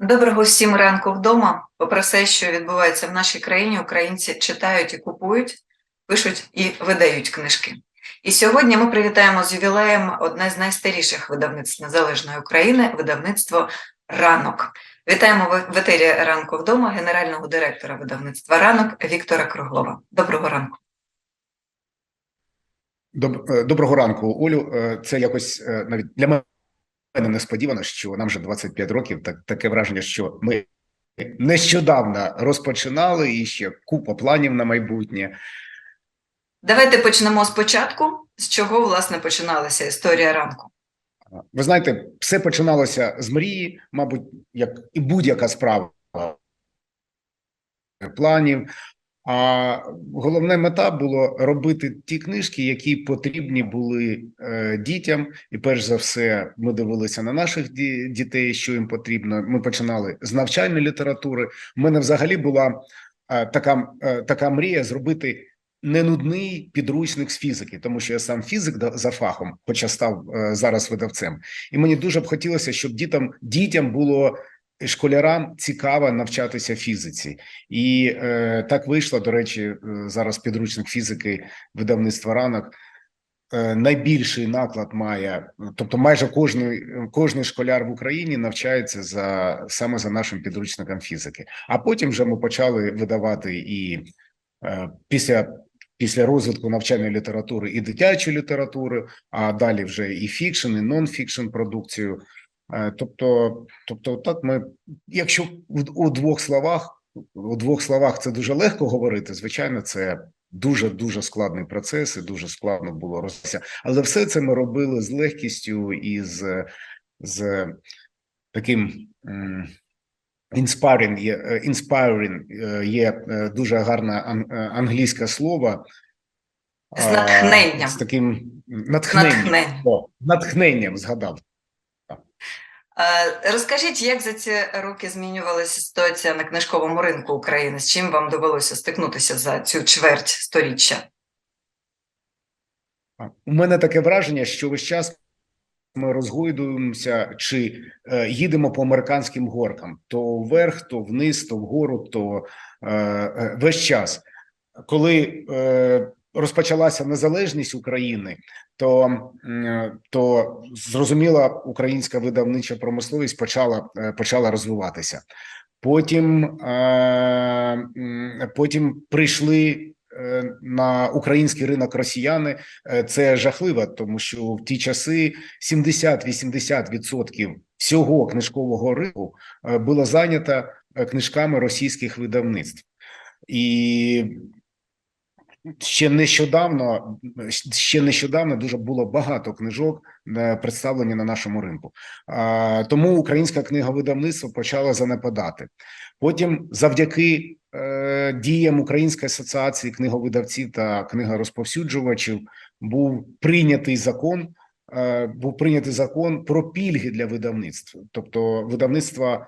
Доброго всім ранку вдома. Попри все, що відбувається в нашій країні, українці читають і купують, пишуть і видають книжки. І сьогодні ми привітаємо з ювілеєм одне з найстаріших видавництв незалежної України видавництво Ранок. Вітаємо в- етері ранку вдома генерального директора видавництва Ранок Віктора Круглова. Доброго ранку. Е, Доброго ранку, Олю. Е, Це якось е, навіть для мене несподівано, що нам вже 25 років. Так таке враження, що ми нещодавно розпочинали і ще купа планів на майбутнє. Давайте почнемо спочатку. З чого власне починалася історія ранку? Ви знаєте, все починалося з мрії, мабуть, як і будь-яка справа планів. А головна мета було робити ті книжки, які потрібні були е, дітям. І перш за все, ми дивилися на наших ді- дітей, що їм потрібно. Ми починали з навчальної літератури. У мене взагалі була е, така, е, така мрія зробити не нудний підручник з фізики, тому що я сам фізик за фахом, хоча став е, зараз видавцем. І мені дуже б хотілося, щоб дітям дітям було школярам цікаво навчатися фізиці. І е, так вийшло. До речі, е, зараз підручник фізики видавництва ранок. е, Найбільший наклад має, тобто майже кожний кожний школяр в Україні навчається за саме за нашим підручником фізики. А потім вже ми почали видавати і е, після після розвитку навчальної літератури і дитячої літератури, а далі вже і фікшн, і нон-фікшн продукцію. Е, Тобто, тобто, так ми, якщо у двох словах, у двох словах це дуже легко говорити. Звичайно, це дуже дуже складний процес, і дуже складно було розумітися. Але все це ми робили з легкістю і з, з таким. м, Inspiring є, е, inspiring е, є дуже гарне ан- англійське слово. З натхненням. З таким натхненням. Натхнення. О, натхненням згадав. Розкажіть, як за ці роки змінювалася ситуація на книжковому ринку України? З чим вам довелося стикнутися за цю чверть сторіччя? У мене таке враження, що весь час ми розгойдуємося чи е, їдемо по американським горкам: то вверх, то вниз, то вгору, то е, е, весь час. Коли е, розпочалася незалежність України, то, то зрозуміла українська видавнича промисловість почала, е, почала розвиватися. Потім, е, потім прийшли е, на український ринок росіяни. Е, Це жахливо, тому що в ті часи 70-80% всього книжкового ринку е, було зайнято е, книжками російських видавництв. І ще нещодавно, ще нещодавно дуже було багато книжок е, представлені на нашому ринку. Тому українська книговидавництво почало занепадати. Потім, завдяки е, діям Української асоціації книговидавців та книгорозповсюджувачів, був прийнятий закон. е, Був прийнятий закон про пільги для видавництва, тобто видавництва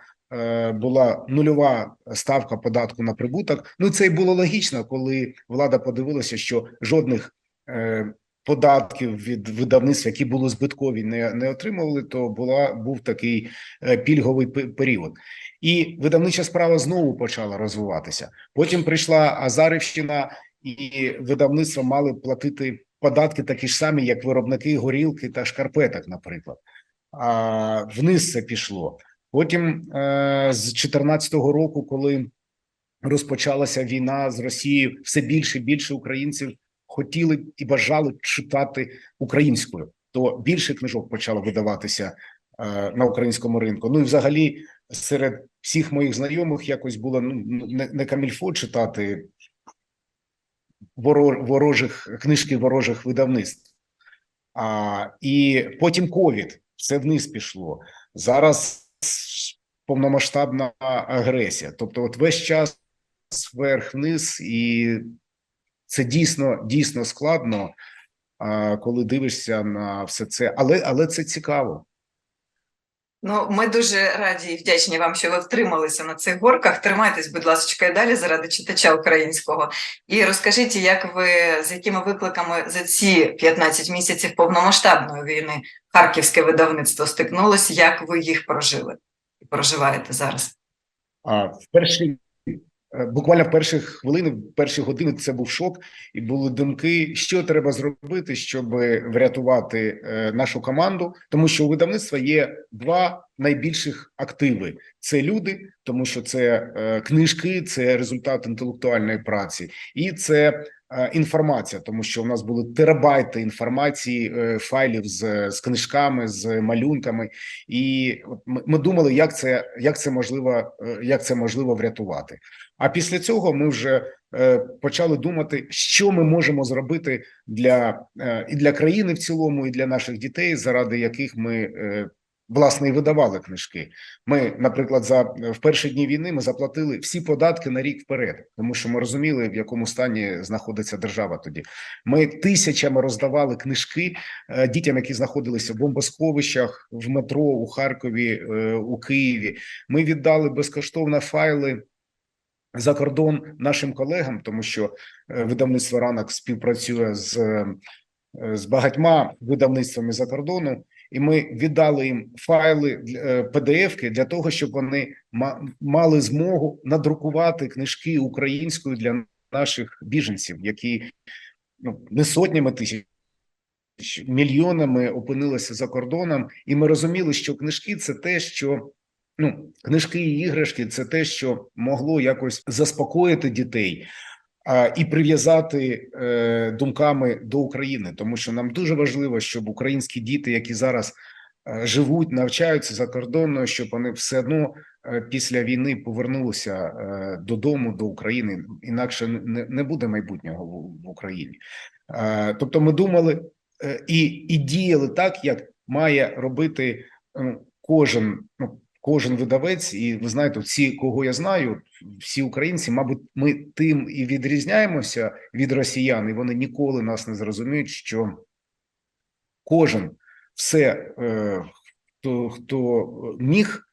була нульова ставка податку на прибуток. Ну це й було логічно, коли влада подивилася, що жодних е, податків від видавництва, які були збиткові, не, не отримували. То була був такий е, пільговий період, і видавнича справа знову почала розвиватися. Потім прийшла Азарівщина, і видавництва мали платити податки такі ж самі, як виробники горілки та шкарпеток, наприклад. А вниз це пішло. Потім е, з 2014 року, коли розпочалася війна з Росією, все більше і більше українців хотіли і бажали читати українською, то більше книжок почало видаватися е, на українському ринку. Ну і взагалі серед всіх моїх знайомих якось було ну не, не камільфо читати ворож, ворожих книжки ворожих видавництв. А, і потім ковід, все вниз пішло. Зараз повномасштабна агресія. Тобто, от весь час вверх-вниз, і це дійсно дійсно складно, коли дивишся на все це. Але але це цікаво. Ну, ми дуже раді і вдячні вам, що ви втрималися на цих горках. Тримайтесь, будь ласка, і далі заради читача українського. І розкажіть, як ви з якими викликами за ці 15 місяців повномасштабної війни харківське видавництво стикнулося, як ви їх прожили? і проживаєте зараз? А в перші буквально в перші хвилини, в перші години це був шок, і були думки, що треба зробити, щоб врятувати е, нашу команду, тому що у видавництва є два найбільших активи: це люди, тому що це е, книжки, це результат інтелектуальної праці, і це е, інформація, тому що у нас були терабайти інформації, е, файлів з, з книжками, з малюнками. І ми, думали, як це як це можливо, е, як це можливо врятувати. А після цього ми вже е, почали думати, що ми можемо зробити для е, і для країни в цілому, і для наших дітей, заради яких ми е, власне і видавали книжки. Ми, наприклад, за в перші дні війни ми заплатили всі податки на рік вперед, тому що ми розуміли, в якому стані знаходиться держава. Тоді ми тисячами роздавали книжки дітям, які знаходилися в бомбосховищах, в метро у Харкові, у Києві. Ми віддали безкоштовно файли за кордон нашим колегам, тому що е, видавництво ранок співпрацює з, е, з багатьма видавництвами за кордону, і ми віддали їм файли е, PDF-ки для того, щоб вони мали змогу надрукувати книжки українською для наших біженців, які ну не сотнями тисяч. Мільйонами опинилися за кордоном, і ми розуміли, що книжки це те, що ну книжки і іграшки це те, що могло якось заспокоїти дітей і прив'язати е, думками до України, тому що нам дуже важливо, щоб українські діти, які зараз е, живуть, навчаються за кордоном, щоб вони все одно е, після війни повернулися е, додому до України. Інакше не, не буде майбутнього в, в Україні. Е, тобто, ми думали е, і, і діяли так, як має робити ну, кожен. Ну, Кожен видавець, і ви знаєте, всі, кого я знаю, всі українці, мабуть, ми тим і відрізняємося від росіян, і вони ніколи нас не зрозуміють, що кожен все, е, хто хто міг,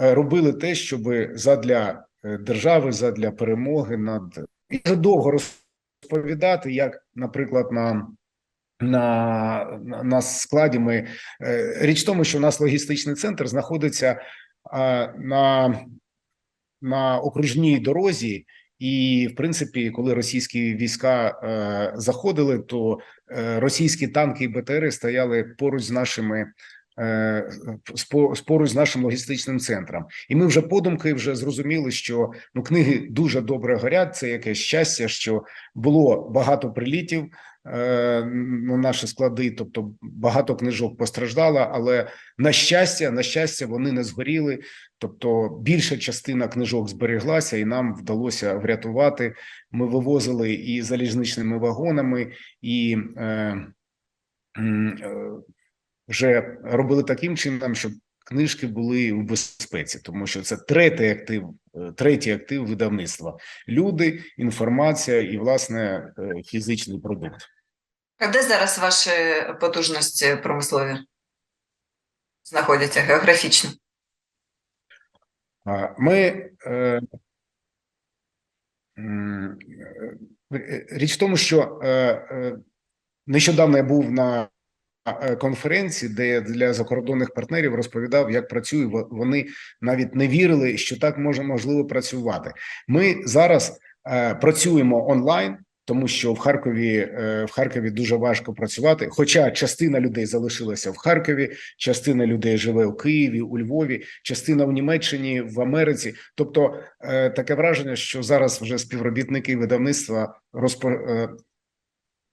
е, робили те, щоб задля е, держави, задля перемоги над і довго розповідати, як, наприклад, на на, на, складі ми е, річ в тому, що у нас логістичний центр знаходиться на, на окружній дорозі, і в принципі, коли російські війська е, заходили, то е, російські танки і БТРи стояли поруч з нашими. е, з нашим логістичним центром, і ми вже подумки вже зрозуміли, що ну книги дуже добре горять. Це якесь щастя, що було багато прилітів е, на наші склади, тобто багато книжок постраждало, але на щастя, на щастя, вони не згоріли. Тобто більша частина книжок збереглася, і нам вдалося врятувати. Ми вивозили і залізничними вагонами, і е, е, вже робили таким чином, щоб книжки були у безпеці, тому що це третій актив, е, третій актив видавництва: люди, інформація і власне е, фізичний продукт. А де зараз ваші потужності промислові знаходяться географічно? Ми е, е, річ в тому, що е, нещодавно я був на конференції, де для закордонних партнерів розповідав, як працюю. Вони навіть не вірили, що так може можливо працювати. Ми зараз працюємо онлайн. Тому що в Харкові е, в Харкові дуже важко працювати. Хоча частина людей залишилася в Харкові, частина людей живе у Києві, у Львові, частина в Німеччині, в Америці. Тобто е, таке враження, що зараз вже співробітники видавництва розпо, е,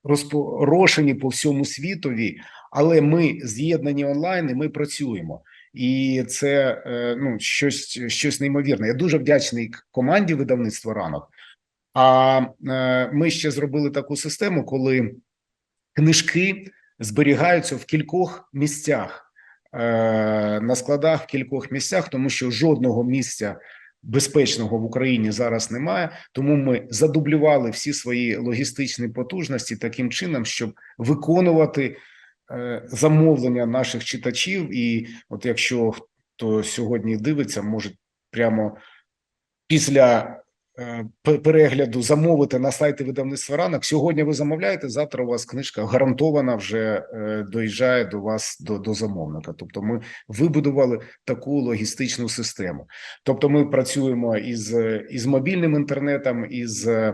розпорошені по всьому світові, але ми з'єднані онлайн і ми працюємо. І це ну щось, щось неймовірне. Я дуже вдячний команді видавництва ранок. А е, ми ще зробили таку систему, коли книжки зберігаються в кількох місцях е, на складах в кількох місцях, тому що жодного місця безпечного в Україні зараз немає. Тому ми задублювали всі свої логістичні потужності таким чином, щоб виконувати е, замовлення наших читачів. І от якщо хто сьогодні дивиться, може прямо після перегляду замовити на сайті видавництва ранок. Сьогодні ви замовляєте, завтра у вас книжка гарантована вже е, доїжджає до вас до, до замовника. Тобто, ми вибудували таку логістичну систему. Тобто, ми працюємо із, е, із мобільним інтернетом, із е,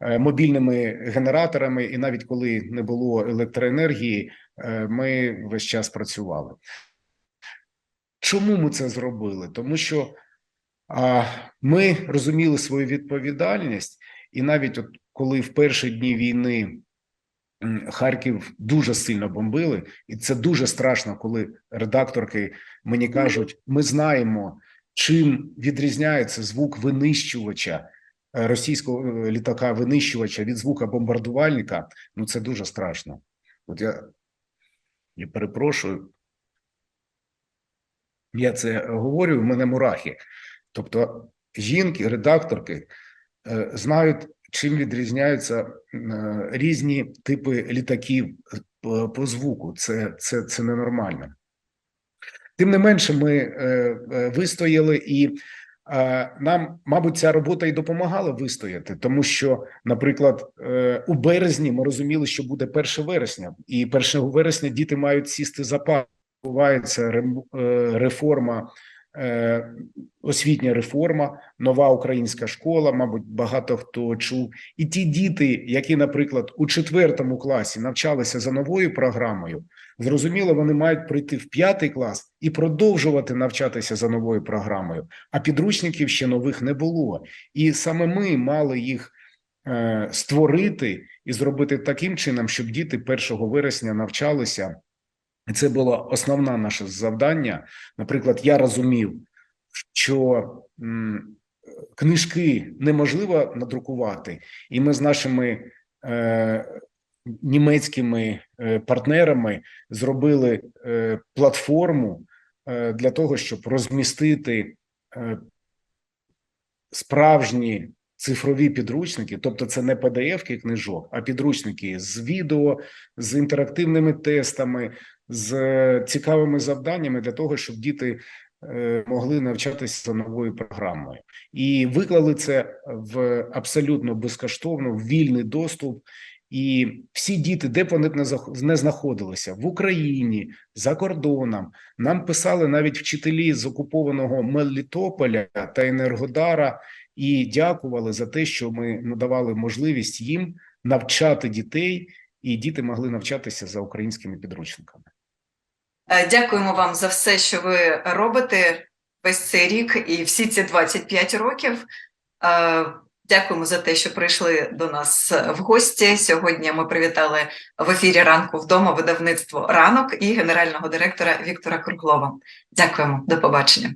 е, мобільними генераторами, і навіть коли не було електроенергії, е, ми весь час працювали. Чому ми це зробили? Тому що ми розуміли свою відповідальність, і навіть от коли в перші дні війни Харків дуже сильно бомбили, і це дуже страшно, коли редакторки мені кажуть: ми знаємо, чим відрізняється звук винищувача е, російського е, літака винищувача від звука бомбардувальника. Ну це дуже страшно. От я, я перепрошую. Я це говорю, в мене мурахи. Тобто, жінки, редакторки е, знають, чим відрізняються е, різні типи літаків е, по, звуку. Це, це, це ненормально. Тим не менше, ми вистояли, і нам, мабуть, ця робота і допомагала вистояти, тому що, наприклад, у березні ми розуміли, що буде 1 вересня, і 1 вересня діти мають сісти за пару. Е, реформа, освітня реформа, нова українська школа. Мабуть, багато хто чув. І ті діти, які, наприклад, у четвертому класі навчалися за новою програмою, зрозуміло, вони мають прийти в п'ятий клас і продовжувати навчатися за новою програмою. А підручників ще нових не було. І саме ми мали їх е, створити і зробити таким чином, щоб діти 1 вересня навчалися. Це було основне наше завдання. Наприклад, я розумів, що книжки неможливо надрукувати, і ми з нашими е, німецькими е, партнерами зробили е, платформу е, для того, щоб розмістити е, справжні цифрові підручники, тобто це не PDF-ки книжок, а підручники з відео, з інтерактивними тестами, з е, цікавими завданнями для того, щоб діти е, могли навчатися за новою програмою, і виклали це в абсолютно безкоштовно в вільний доступ. І всі діти, де б вони не знаходилися в Україні за кордоном, нам писали навіть вчителі з окупованого Мелітополя та Енергодара і дякували за те, що ми надавали можливість їм навчати дітей, і діти могли навчатися за українськими підручниками. Е, Дякуємо вам за все, що ви робите весь цей рік і всі ці 25 років. Е, Дякуємо за те, що прийшли до нас в гості. Сьогодні ми привітали в ефірі ранку вдома видавництво ранок і генерального директора Віктора Круглова. Дякуємо, до побачення.